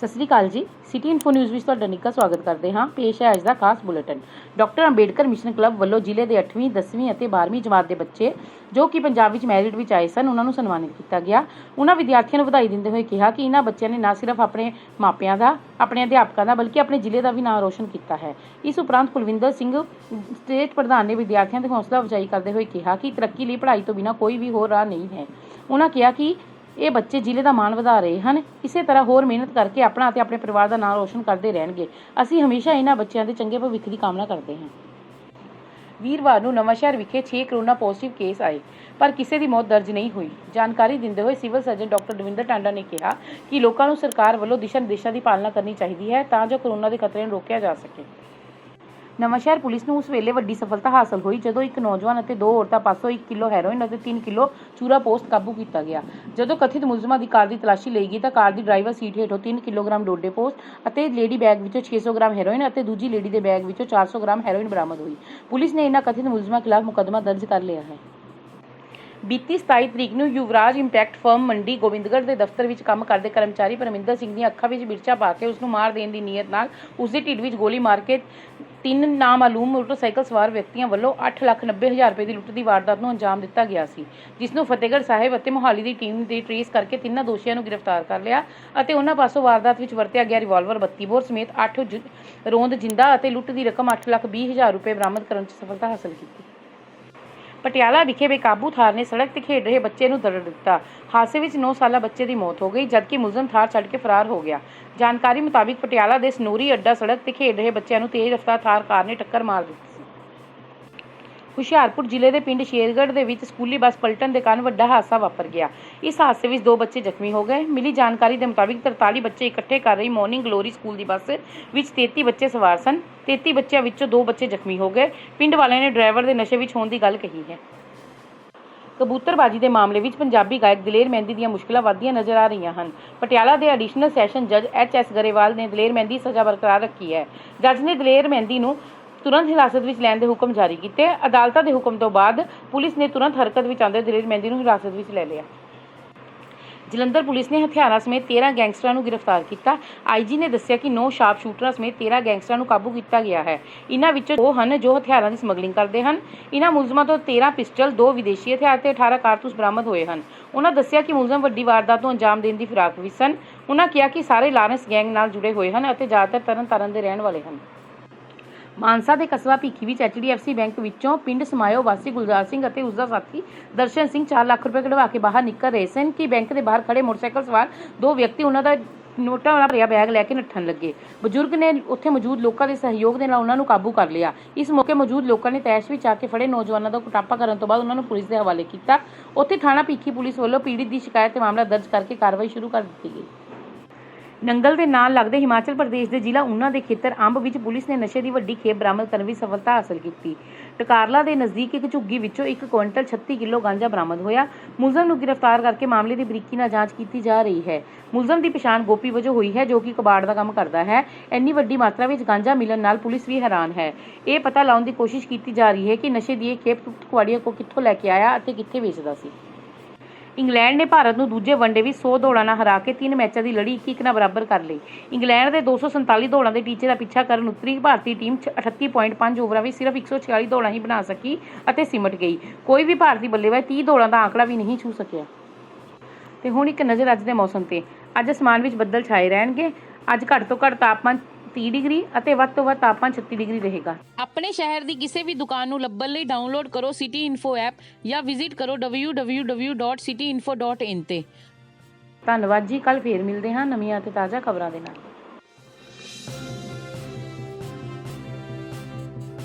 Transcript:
ਸਤਿ ਸ੍ਰੀ ਅਕਾਲ ਜੀ। City info news ਵਿੱਚ ਤੁਹਾਡਾ ਨਿੱਘਾ ਸਵਾਗਤ ਕਰਦੇ ਹਾਂ। ਪੇਸ਼ ਹੈ ਅੱਜ ਦਾ ਖਾਸ bulletin. Doctor Ambedkar mission club ਵੱਲੋਂ ਜ਼ਿਲ੍ਹੇ ਦੇ 8ਵੀਂ 10ਵੀਂ ਅਤੇ 12ਵੀਂ ਜਮਾਤ ਦੇ ਬੱਚੇ ਜੋ ਕਿ ਪੰਜਾਬ ਵਿੱਚ ਮੈਰਿਟ ਵਿੱਚ ਆਏ ਸਨ, ਉਹਨਾਂ ਨੂੰ ਸਨਮਾਨਿਤ ਕੀਤਾ ਗਿਆ। ਉਹਨਾਂ ਵਿਦਿਆਰਥੀਆਂ ਨੂੰ ਵਧਾਈ ਦਿੰਦੇ ਹੋਏ ਕਿਹਾ ਕਿ ਇਹਨਾਂ ਬੱਚਿਆਂ ਨੇ ਨਾ ਸਿਰਫ ਆਪਣੇ ਮਾਪਿਆਂ ਦਾ, ਆਪਣੇ ਅਧਿਆਪਕਾਂ ਦਾ, ਬਲਕਿ ਆਪਣੇ ਜ਼ਿਲ੍ਹੇ ਦਾ ਵੀ ਨਾਮ ਰੋਸ਼ਨ ਕੀਤਾ ਹੈ। ਇਸ ਉਪਰੰਤ ਕੁਲਵਿੰਦਰ ਸਿੰਘ, ਸਟੇਟ ਪ੍ਰਧਾਨ ਨੇ ਵਿਦਿਆਰਥੀਆਂ ਦੀ ਹੌਸਲਾ ਅਫਜ਼ਾਈ ਕਰਦੇ ਹੋਏ ਕਿਹਾ ਕਿ ਤਰੱਕੀ ਲਈ ਪੜ੍ਹਾਈ ਤੋਂ ਬਿਨਾਂ ਕੋਈ ਵੀ ਹੋਰ ਰਾਹ ਨਹੀਂ ਹੈ। ਉਹਨਾਂ ਕਿਹਾ ਕਿ ਇਹ ਬੱਚੇ ਜ਼ਿਲ੍ਹੇ ਦਾ ਮਾਣ ਵਧਾ ਰਹੇ ਹਨ। ਇਸੇ ਤਰ੍ਹਾਂ ਹੋਰ ਮਿਹਨਤ ਕਰਕੇ ਆਪਣਾ ਅਤੇ ਆਪਣੇ ਪਰਿਵਾਰ ਦਾ ਨਾਮ ਰੋਸ਼ਨ ਕਰਦੇ ਰਹਿਣਗੇ। ਅਸੀਂ ਹਮੇਸ਼ਾ ਇਹਨਾਂ ਬੱਚਿਆਂ ਦੇ ਚੰਗੇ ਭਵਿੱਖ ਦੀ ਕਾਮਨਾ ਕਰਦੇ ਹਾਂ। ਵੀਰਵਾਰ ਨੂੰ ਨਵਾਂਸ਼ਹਿਰ ਵਿਖੇ 6 ਕਰੋਨਾ ਪੋਜ਼ਿਟਿਵ ਕੇਸ ਆਏ, ਪਰ ਕਿਸੇ ਦੀ ਮੌਤ ਦਰਜ ਨਹੀਂ ਹੋਈ। ਜਾਣਕਾਰੀ ਦਿੰਦੇ ਹੋਏ civil surgeon doctor Davinder Tanda ਨੇ ਕਿਹਾ ਕਿ ਲੋਕਾਂ ਨੂੰ ਸਰਕਾਰ ਵੱਲੋਂ ਦਿਸ਼ਾ ਨਿਰਦੇਸ਼ਾਂ ਦੀ ਪਾਲਣਾ ਕਰਨੀ ਚਾਹੀਦੀ ਹੈ ਤਾਂ ਜੋ ਕਰੋਨਾ ਦੇ ਖਤਰੇ ਨੂੰ ਰੋਕਿਆ ਜਾ ਸਕੇ। ਨਵਾਂਸ਼ਹਿਰ ਪੁਲਿਸ ਨੂੰ ਉਸ ਵੇਲੇ ਵੱਡੀ ਸਫਲਤਾ ਹਾਸਲ ਹੋਈ, ਜਦੋਂ ਇੱਕ ਨੌਜਵਾਨ ਅਤੇ ਦੋ ਔਰਤਾਂ ਪਾਸੋਂ 1 ਕਿਲੋ ਹੈਰੋਇਨ ਅਤੇ 3 ਕਿਲੋ ਚੂਰਾ ਪੋਸਟ ਕਾਬੂ ਕੀਤਾ ਗਿਆ। ਜਦੋਂ ਕਥਿਤ ਮੁਲਜ਼ਮਾਂ ਦੀ ਕਾਰ ਦੀ ਤਲਾਸ਼ੀ ਲਈ ਗਈ, ਤਾਂ ਕਾਰ ਦੀ ਡਰਾਈਵਰ ਸੀਟ ਹੇਠੋਂ 3 ਕਿਲੋਗ੍ਰਾਮ ਡੋਡੇ ਪੋਸਟ ਅਤੇ ਲੇਡੀ ਬੈਗ ਵਿੱਚੋਂ 600 ਗ੍ਰਾਮ ਹੈਰੋਇਨ ਅਤੇ ਦੂਜੀ ਲੇਡੀ ਦੇ ਬੈਗ ਵਿੱਚੋਂ 400 ਗ੍ਰਾਮ ਹੈਰੋਇਨ ਬਰਾਮਦ ਹੋਈ। ਪੁਲਿਸ ਨੇ ਇਹਨਾਂ ਕਥਿਤ ਮੁਲਜ਼ਮਾਂ ਖਿਲਾਫ ਮੁਕੱਦਮਾ ਦਰਜ ਕਰ ਲਿਆ ਹੈ। ਬੀਤੀ 27 ਤਰੀਕ ਨੂੰ ਯੁਵਰਾਜ ਇੰਪੈਕਟ ਫਰਮ ਮੰਡੀ ਗੋਬਿੰਦਗੜ੍ਹ ਦੇ ਦਫ਼ਤਰ ਵਿੱਚ ਕੰਮ ਕਰਦੇ ਕਰਮਚਾਰੀ ਪਰਮਿੰਦਰ ਸਿੰਘ ਦੀਆਂ ਅੱਖਾਂ ਵਿੱਚ ਮਿਰਚਾਂ ਪਾ ਕੇ ਉਸ ਨੂੰ ਮਾਰ ਦੇਣ ਦੀ ਨੀਅਤ ਨਾਲ ਉਸ ਦੇ ਢਿੱਡ ਵਿੱਚ ਗੋਲੀ ਮਾਰ ਕੇ ਤਿੰਨ ਨਾਮਾਲੂਮ ਮੋਟਰਸਾਈਕਲ ਸਵਾਰ ਵਿਅਕਤੀਆਂ ਵੱਲੋਂ 8,90,000 ਰੁਪਏ ਦੀ ਲੁੱਟ ਦੀ ਵਾਰਦਾਤ ਨੂੰ ਅੰਜਾਮ ਦਿੱਤਾ ਗਿਆ ਸੀ ਜਿਸ ਨੂੰ ਫਤਿਹਗੜ੍ਹ ਸਾਹਿਬ ਅਤੇ ਮੋਹਾਲੀ ਦੀ ਟੀਮ ਨੇ ਟ੍ਰੇਸ ਕਰਕੇ ਤਿੰਨਾਂ ਦੋਸ਼ੀਆਂ ਨੂੰ ਗ੍ਰਿਫਤਾਰ ਕਰ ਲਿਆ ਅਤੇ ਉਹਨਾਂ ਪਾਸੋਂ ਵਾਰਦਾਤ ਵਿੱਚ ਵਰਤਿਆ ਗਿਆ ਰਿਵਾਲਵਰ 32 ਬੋਰ ਸਮੇਤ 8 ਰੋਂਦ ਜਿੰਦਾ ਅਤੇ ਲੁੱਟ ਦੀ ਰਕਮ 8,20,000 ਰੁਪਏ ਬਰਾਮਦ ਕਰਨ 'ਚ ਸਫਲਤਾ ਹਾਸਲ ਕੀਤੀ। ਪਟਿਆਲਾ ਵਿਖੇ ਬੇਕਾਬੂ ਥਾਰ ਨੇ ਸੜਕ ਤੇ ਖੇਡ ਰਹੇ ਬੱਚੇ ਨੂੰ ਦਰੜ ਦਿੱਤਾ। ਹਾਦਸੇ ਵਿੱਚ 9 ਸਾਲਾ ਬੱਚੇ ਦੀ ਮੌਤ ਹੋ ਗਈ, ਜਦਕਿ ਮੁਲਜ਼ਮ ਥਾਰ ਛੱਡ ਕੇ ਫਰਾਰ ਹੋ ਗਿਆ। ਜਾਣਕਾਰੀ ਮੁਤਾਬਿਕ ਪਟਿਆਲਾ ਦੇ ਸਨੂਰੀ ਅੱਡਾ ਸੜਕ ਤੇ ਖੇਡ ਰਹੇ ਬੱਚਿਆਂ ਨੂੰ ਤੇਜ਼ ਰਫ਼ਤਾਰ ਥਾਰ ਕਾਰ ਨੇ ਟੱਕਰ ਮਾਰ ਦਿੱਤੀ। ਹੁਸ਼ਿਆਰਪੁਰ ਜ਼ਿਲ੍ਹੇ ਦੇ ਪਿੰਡ ਸ਼ੇਰਗੜ੍ਹ ਦੇ ਵਿੱਚ ਸਕੂਲੀ ਬੱਸ ਪਲਟਣ ਦੇ ਕਾਰਨ ਵੱਡਾ ਹਾਦਸਾ ਵਾਪਰ ਗਿਆ। ਇਸ ਹਾਦਸੇ ਵਿੱਚ ਦੋ ਬੱਚੇ ਜ਼ਖਮੀ ਹੋ ਗਏ। ਮਿਲੀ ਜਾਣਕਾਰੀ ਦੇ ਮੁਤਾਬਿਕ 43 ਬੱਚੇ ਇਕੱਠੇ ਕਰ ਰਹੀ ਮਾਰਨਿੰਗ ਗਲੋਰੀ ਸਕੂਲ ਦੀ ਬੱਸ ਵਿੱਚ 33 ਬੱਚੇ ਸਵਾਰ ਸਨ। 33 ਬੱਚਿਆਂ ਵਿੱਚੋਂ ਦੋ ਬੱਚੇ ਜ਼ਖਮੀ ਹੋ ਗਏ। ਪਿੰਡ ਵਾਲਿਆਂ ਨੇ ਡਰਾਈਵਰ ਦੇ ਨਸ਼ੇ ਵਿੱਚ ਹੋਣ ਦੀ ਗੱਲ ਕਹੀ ਹੈ। ਕਬੂਤਰਬਾਜੀ ਦੇ ਮਾਮਲੇ ਵਿੱਚ ਪੰਜਾਬੀ ਗਾਇਕ ਦਲੇਰ ਮਹਿੰਦੀ ਦੀਆਂ ਮੁਸ਼ਕਲਾਂ ਵੱਧਦੀਆਂ ਨਜ਼ਰ ਆ ਰਹੀਆਂ ਹਨ। ਪਟਿਆਲਾ ਦੇ ਐਡੀਸ਼ਨਲ ਸੈਸ਼ਨ ਜੱਜ ਐਚ ਐਸ ਗਰੇਵਾਲ ਨੇ ਦਲੇਰ ਮਹਿੰਦੀ ਸਜ਼ਾ ਬਰਕਰਾਰ ਰੱਖੀ ਹੈ। ਜੱਜ ਨੇ ਦਲੇਰ ਮਹਿੰਦੀ ਨੂੰ ਤੁਰੰਤ ਹਿਰਾਸਤ ਵਿੱਚ ਲੈਣ ਦੇ ਹੁਕਮ ਜਾਰੀ ਕੀਤੇ। ਅਦਾਲਤਾਂ ਦੇ ਹੁਕਮ ਤੋਂ ਬਾਅਦ ਪੁਲਿਸ ਨੇ ਤੁਰੰਤ ਹਰਕਤ ਵਿੱਚ ਆਉਂਦੇ ਦਲੇਰ ਮਹਿੰਦੀ ਨੂੰ ਹਿਰਾਸਤ ਵਿੱਚ ਲੈ ਲਿਆ। ਜਲੰਧਰ ਪੁਲਿਸ ਨੇ ਹਥਿਆਰਾਂ ਸਮੇਤ 13 ਗੈਂਗਸਟਰਾਂ ਨੂੰ ਗ੍ਰਿਫਤਾਰ ਕੀਤਾ। ਆਈਜੀ ਨੇ ਦੱਸਿਆ ਕਿ 9 ਸ਼ਾਰਪ ਸ਼ੂਟਰਾਂ ਸਮੇਤ 13 ਗੈਂਗਸਟਰਾਂ ਨੂੰ ਕਾਬੂ ਕੀਤਾ ਗਿਆ ਹੈ। ਇਨ੍ਹਾਂ ਵਿੱਚੋਂ ਉਹ ਹਨ ਜੋ ਹਥਿਆਰਾਂ ਦੀ ਸਮਗਲਿੰਗ ਕਰਦੇ ਹਨ। ਇਨ੍ਹਾਂ ਮੁਲਜ਼ਮਾਂ ਤੋਂ 13 ਪਿਸਟਲ, ਦੋ ਵਿਦੇਸ਼ੀ ਹਥਿਆਰ ਤੇ 18 ਕਾਰਤੂਸ ਬਰਾਮਦ ਹੋਏ ਹਨ। ਉਹਨਾਂ ਦੱਸਿਆ ਕਿ ਮੁਲਜ਼ਮ ਵੱਡੀ ਵਾਰਦਾਤ ਨੂੰ ਅੰਜਾਮ ਦੇਣ ਦੀ ਫਿਰਾਕ ਵਿੱਚ ਸਨ। ਉਹਨਾਂ ਕਿਹਾ ਕਿ ਸਾਰੇ ਲਾਰੈਂਸ ਗੈਂਗ ਨਾਲ ਜੁੜੇ ਹੋਏ ਹਨ ਅਤੇ ਜ਼ਿਆਦਾਤਰ ਤਰਨਤਾਰਨ ਦੇ ਰਹਿਣ ਵਾਲੇ ਹਨ। ਮਾਨਸਾ ਦੇ ਕਸਬਾ ਭੀਖੀ ਵਿੱਚ ਐਚਡੀਐਫਸੀ ਬੈਂਕ ਵਿੱਚੋਂ ਪਿੰਡ ਸਮਾਇਓ ਵਾਸੀ ਗੁਲਜ਼ਾਰ ਸਿੰਘ ਅਤੇ ਉਸ ਦਾ ਸਾਥੀ ਦਰਸ਼ਨ ਸਿੰਘ 4 ਲੱਖ ਰੁਪਏ ਕਢਵਾ ਕੇ ਬਾਹਰ ਨਿਕਲ ਰਹੇ ਸਨ ਕਿ ਬੈਂਕ ਦੇ ਬਾਹਰ ਖੜੇ ਮੋਟਰਸਾਈਕਲ ਸਵਾਰ ਦੋ ਵਿਅਕਤੀ ਉਹਨਾਂ ਦਾ ਨੋਟਾਂ ਵਾਲਾ ਭਰਿਆ ਬੈਗ ਲੈ ਕੇ ਨੱਠਣ ਲੱਗੇ। ਬਜ਼ੁਰਗ ਨੇ ਉੱਥੇ ਮੌਜੂਦ ਲੋਕਾਂ ਦੇ ਸਹਿਯੋਗ ਦੇ ਨਾਲ ਉਹਨਾਂ ਨੂੰ ਕਾਬੂ ਕਰ ਲਿਆ। ਇਸ ਮੌਕੇ ਮੌਜੂਦ ਲੋਕਾਂ ਨੇ ਤੈਸ਼ ਵਿੱਚ ਆ ਕੇ ਫੜੇ ਨੌਜਵਾਨਾਂ ਦਾ ਕੁਟਾਪਾ ਕਰਨ ਤੋਂ ਬਾਅਦ ਉਹਨਾਂ ਨੂੰ ਪੁਲਿਸ ਦੇ ਹਵਾਲੇ ਕੀਤਾ। ਉੱਥੇ ਥਾਣਾ ਭੀਖੀ ਪੁਲਿਸ ਵੱਲੋਂ ਪੀੜਤ ਦੀ ਸ਼ਿਕਾਇਤ ਤੇ ਮਾਮਲਾ ਦਰਜ ਕਰਕੇ ਕਾਰਵਾਈ ਸ਼ੁਰੂ ਕਰ ਦਿੱਤੀ ਗਈ। ਨੰਗਲ ਦੇ ਨਾਲ ਲੱਗਦੇ ਹਿਮਾਚਲ ਪ੍ਰਦੇਸ਼ ਦੇ ਜ਼ਿਲ੍ਹਾ ਊਨਾ ਦੇ ਖੇਤਰ ਅੰਬ ਵਿੱਚ ਪੁਲਿਸ ਨੇ ਨਸ਼ੇ ਦੀ ਵੱਡੀ ਖੇਪ ਬਰਾਮਦ ਕਰਨ ਵਿੱਚ ਸਫਲਤਾ ਹਾਸਲ ਕੀਤੀ। ਟਕਾਰਲਾ ਦੇ ਨਜ਼ਦੀਕ ਇੱਕ ਝੁੱਗੀ ਵਿੱਚੋਂ ਇੱਕ ਕੁਇੰਟਲ 36 ਕਿਲੋ ਗਾਂਜਾ ਬਰਾਮਦ ਹੋਇਆ। ਮੁਲਜ਼ਮ ਨੂੰ ਗ੍ਰਿਫਤਾਰ ਕਰਕੇ ਮਾਮਲੇ ਦੀ ਬਰੀਕੀ ਨਾਲ ਜਾਂਚ ਕੀਤੀ ਜਾ ਰਹੀ ਹੈ। ਮੁਲਜ਼ਮ ਦੀ ਪਛਾਣ ਗੋਪੀ ਵਜੋਂ ਹੋਈ ਹੈ, ਜੋ ਕਿ ਕਬਾੜ ਦਾ ਕੰਮ ਕਰਦਾ ਹੈ। ਇੰਨੀ ਵੱਡੀ ਮਾਤਰਾ ਵਿੱਚ ਗਾਂਜਾ ਮਿਲਣ ਨਾਲ ਪੁਲਿਸ ਵੀ ਹੈਰਾਨ ਹੈ। ਇਹ ਪਤਾ ਲਾਉਣ ਦੀ ਕੋਸ਼ਿਸ਼ ਕੀਤੀ ਜਾ ਰਹੀ ਹੈ ਕਿ ਨਸ਼ੇ ਦੀ ਇਹ ਖੇਪ ਕੁਆੜੀਆਂ ਕੋ ਕਿੱਥੋਂ ਲੈ ਕੇ ਆਇਆ ਅਤੇ ਕਿੱਥੇ ਵੇਚਦਾ ਸੀ। ਇੰਗਲੈਂਡ ਨੇ ਭਾਰਤ ਨੂੰ ਦੂਜੇ ਵਨਡੇ ਵਿੱਚ 100 ਦੌੜਾਂ ਨਾਲ ਹਰਾ ਕੇ ਤਿੰਨ ਮੈਚਾਂ ਦੀ ਲੜੀ 1-1 ਨਾਲ ਬਰਾਬਰ ਕਰ ਲਈ। ਇੰਗਲੈਂਡ ਦੇ 247 ਦੌੜਾਂ ਦੇ ਟੀਚੇ ਦਾ ਪਿੱਛਾ ਕਰਨ ਉੱਤਰੀ ਭਾਰਤੀ ਟੀਮ 38.5 ਓਵਰਾਂ ਵਿੱਚ ਸਿਰਫ 146 ਦੌੜਾਂ ਹੀ ਬਣਾ ਸਕੀ ਅਤੇ ਸਿਮਟ ਗਈ। ਕੋਈ ਵੀ ਭਾਰਤੀ ਬੱਲੇਬਾਜ਼ 30 ਦੌੜਾਂ ਦਾ ਆંકੜਾ ਵੀ ਨਹੀਂ ਛੂ ਸਕਿਆ। ਤੇ ਹੁਣ ਇੱਕ ਨਜ਼ਰ ਅੱਜ ਦੇ ਮੌਸਮ ਤੇ। ਅੱਜ ਅਸਮਾਨ ਵਿੱਚ ਬੱਦਲ ਛਾਏ ਰਹਿਣਗੇ। ਅੱਜ ਘੱਟ ਤੋਂ ਘੱਟ ਤਾਪਮਾਨ 30 ਡਿਗਰੀ ਅਤੇ ਵੱਧ ਤੋਂ ਵੱਧ ਤਾਪਮਾਨ 36 ਡਿਗਰੀ ਰਹੇਗਾ। ਆਪਣੇ ਸ਼ਹਿਰ ਦੀ ਕਿਸੇ ਵੀ ਦੁਕਾਨ ਨੂੰ ਲੱਭਣ ਲਈ ਡਾਊਨਲੋਡ ਕਰੋ ਸਿਟੀ ਇਨਫੋ ਐਪ ਜਾਂ ਵਿਜ਼ਿਟ ਕਰੋ www.cityinfo.in ਤੇ। ਧੰਨਵਾਦ ਜੀ ਕੱਲ ਫੇਰ ਮਿਲਦੇ ਹਾਂ ਨਵੀਆਂ ਅਤੇ ਤਾਜ਼ਾ ਖਬਰਾਂ ਦੇ ਨਾਲ।